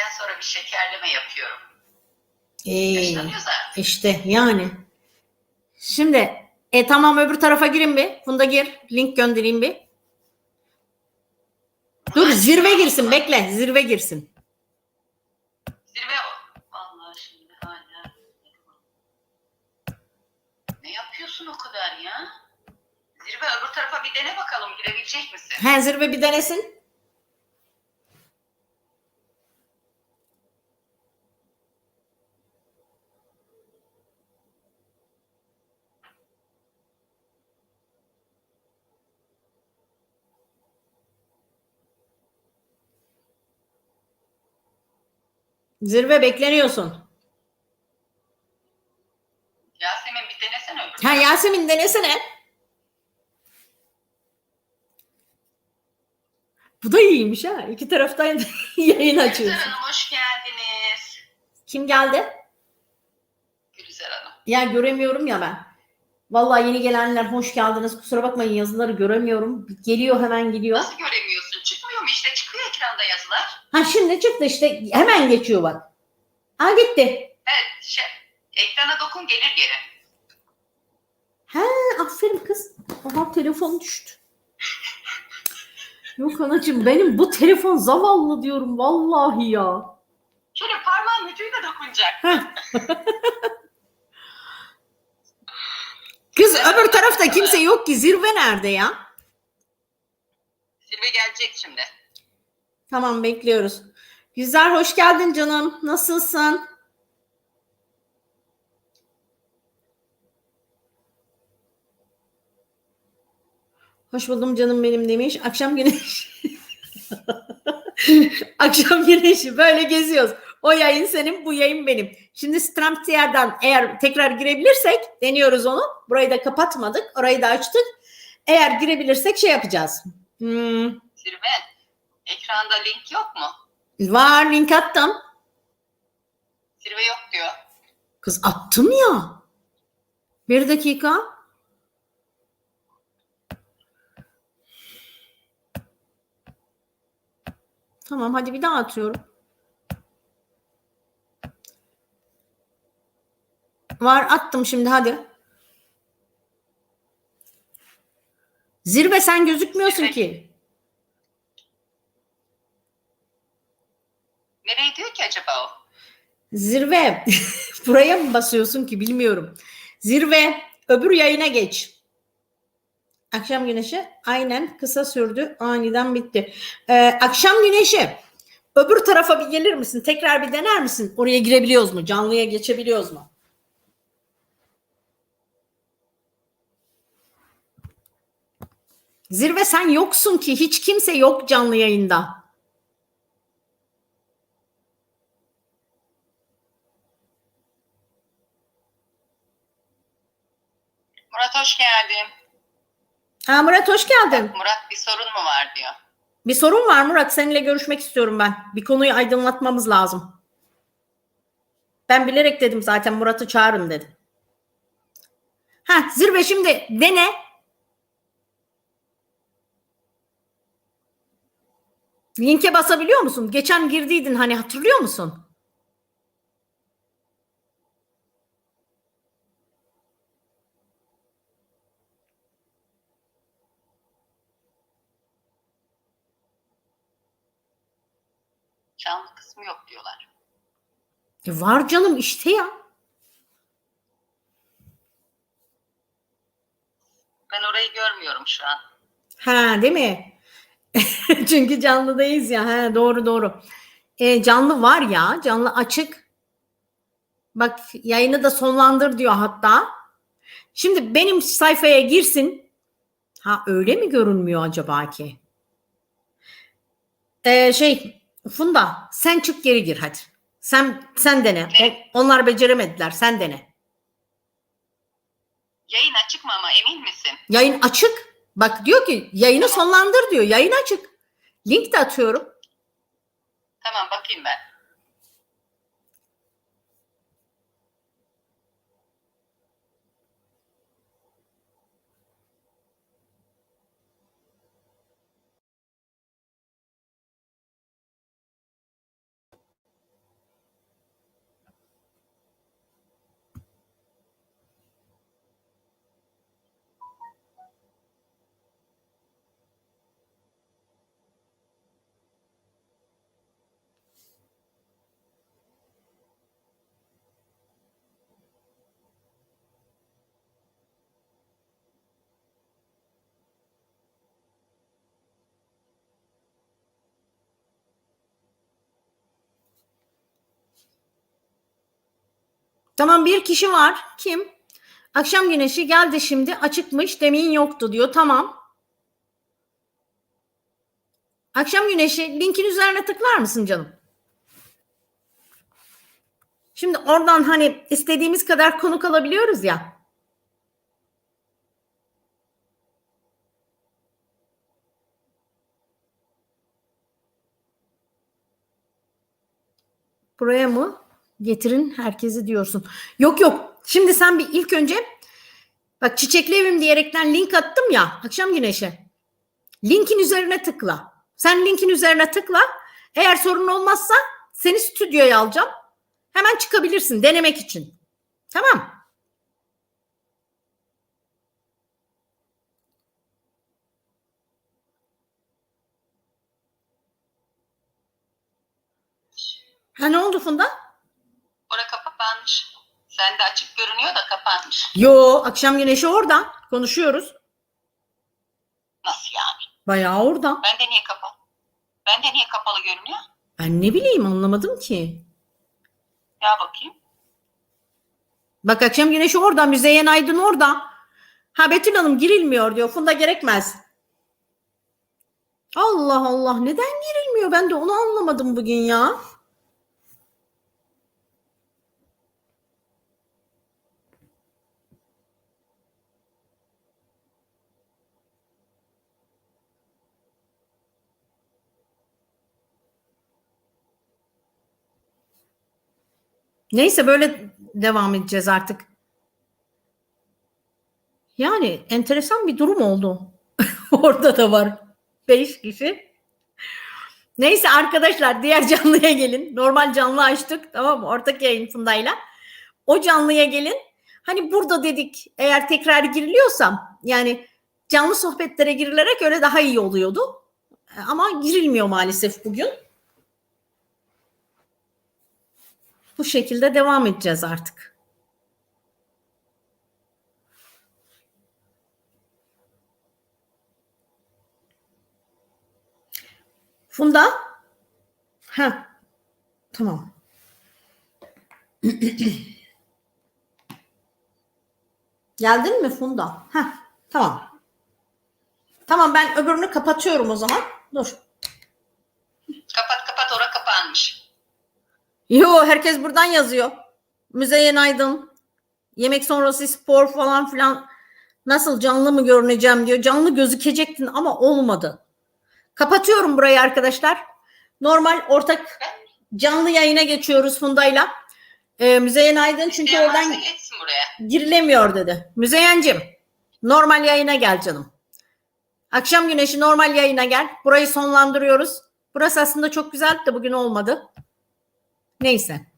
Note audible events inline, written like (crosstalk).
20'den sonra bir şekerleme yapıyorum. Ee, işte yani. Şimdi e tamam öbür tarafa girin bir. Funda gir. Link göndereyim bir. Dur zirve girsin bekle. Zirve girsin. Zirve Vallahi şimdi hala. Ne yapıyorsun o kadar ya? Zirve öbür tarafa bir dene bakalım girebilecek misin? He zirve bir denesin. Zirve bekleniyorsun. Yasemin bir denesene öbür Ha. Yasemin denesene. Bu da iyiymiş ha. İki taraftan (laughs) yayın Gülizar açıyorsun. Hanım hoş geldiniz. Kim geldi? Gülizar Hanım. Ya göremiyorum ya ben. Vallahi yeni gelenler hoş geldiniz. Kusura bakmayın yazıları göremiyorum. Geliyor hemen gidiyor. Nasıl göremiyorsun? Çıkmıyor mu işte? Çıkıyor ekranda yazılar. Ha şimdi çıktı işte hemen geçiyor bak. Ha gitti. Evet şey, ekrana dokun gelir geri. Ha aferin kız. Aha telefon düştü. Yok anacığım benim bu telefon zavallı diyorum vallahi ya. Şöyle parmağın ucuyla dokunacak. (laughs) Kız öbür tarafta kimse yok ki zirve nerede ya? Zirve gelecek şimdi. Tamam bekliyoruz. Güzel hoş geldin canım. Nasılsın? Hoş buldum canım benim demiş. Akşam güneşi. (laughs) Akşam güneşi böyle geziyoruz. O yayın senin, bu yayın benim. Şimdi Strumtier'den eğer tekrar girebilirsek deniyoruz onu. Burayı da kapatmadık. Orayı da açtık. Eğer girebilirsek şey yapacağız. Hmm, Zirve. Ekranda link yok mu? var link attım. Zirve yok diyor. Kız attım ya. Bir dakika. Tamam hadi bir daha atıyorum. Var attım şimdi hadi. Zirve sen gözükmüyorsun ki. Nereye diyor ki acaba o? Zirve. (laughs) Buraya mı basıyorsun ki bilmiyorum. Zirve. Öbür yayına geç. Akşam güneşi aynen kısa sürdü. Aniden bitti. Ee, akşam güneşi. Öbür tarafa bir gelir misin? Tekrar bir dener misin? Oraya girebiliyoruz mu? Canlıya geçebiliyoruz mu? Zirve sen yoksun ki. Hiç kimse yok canlı yayında. Murat hoş geldin. Ha, Murat hoş geldin. Murat bir sorun mu var diyor. Bir sorun var Murat. Seninle görüşmek istiyorum ben. Bir konuyu aydınlatmamız lazım. Ben bilerek dedim zaten Murat'ı çağırın dedim. Ha zirve şimdi dene. Linke basabiliyor musun? Geçen girdiydin hani hatırlıyor musun? Canlı kısmı yok diyorlar. E var canım işte ya. Ben orayı görmüyorum şu an. Ha değil mi? (laughs) Çünkü canlıdayız ya. Ha, doğru doğru. E, canlı var ya. Canlı açık. Bak yayını da sonlandır diyor hatta. Şimdi benim sayfaya girsin. Ha öyle mi görünmüyor acaba ki? E, şey Funda sen çık geri gir hadi. Sen sen dene. Ne? Onlar beceremediler. Sen dene. Yayın açık mı ama emin misin? Yayın açık. Bak diyor ki yayını sonlandır diyor. Yayın açık. Link de atıyorum. Tamam bakayım ben. Tamam bir kişi var. Kim? Akşam güneşi geldi şimdi açıkmış demin yoktu diyor. Tamam. Akşam güneşi linkin üzerine tıklar mısın canım? Şimdi oradan hani istediğimiz kadar konuk alabiliyoruz ya. Buraya mı? Getirin herkesi diyorsun. Yok yok. Şimdi sen bir ilk önce bak çiçekli evim diyerekten link attım ya akşam güneşe. Linkin üzerine tıkla. Sen linkin üzerine tıkla. Eğer sorun olmazsa seni stüdyoya alacağım. Hemen çıkabilirsin denemek için. Tamam. Ha ne oldu Funda? Ora kapanmış. Sende açık görünüyor da kapanmış. Yo akşam güneşi orada. Konuşuyoruz. Nasıl yani? Bayağı orada. Bende niye kapalı? Bende niye kapalı görünüyor? Ben ne bileyim anlamadım ki. Ya bakayım. Bak akşam güneşi orada. Müzeyyen Aydın orada. Ha Betül Hanım girilmiyor diyor. Funda gerekmez. Allah Allah neden girilmiyor? Ben de onu anlamadım bugün ya. Neyse böyle devam edeceğiz artık. Yani enteresan bir durum oldu. (laughs) Orada da var. Beş kişi. Neyse arkadaşlar diğer canlıya gelin. Normal canlı açtık tamam mı? Ortak yayın Funda'yla. O canlıya gelin. Hani burada dedik eğer tekrar giriliyorsam yani canlı sohbetlere girilerek öyle daha iyi oluyordu. Ama girilmiyor maalesef bugün. Bu şekilde devam edeceğiz artık. Funda? Ha. Tamam. (clears throat) Geldin mi Funda? Ha. Tamam. Tamam ben öbürünü kapatıyorum o zaman. Dur. Kapat kapat ora kapanmış. Yo herkes buradan yazıyor. Müzeyyen Aydın. Yemek sonrası spor falan filan. Nasıl canlı mı görüneceğim diyor. Canlı gözükecektin ama olmadı. Kapatıyorum burayı arkadaşlar. Normal ortak canlı yayına geçiyoruz Funda'yla. Ee, Müzeyyen Aydın çünkü İsteyen oradan girilemiyor dedi. Müzeyyencim normal yayına gel canım. Akşam güneşi normal yayına gel. Burayı sonlandırıyoruz. Burası aslında çok güzeldi de bugün olmadı. Neyse.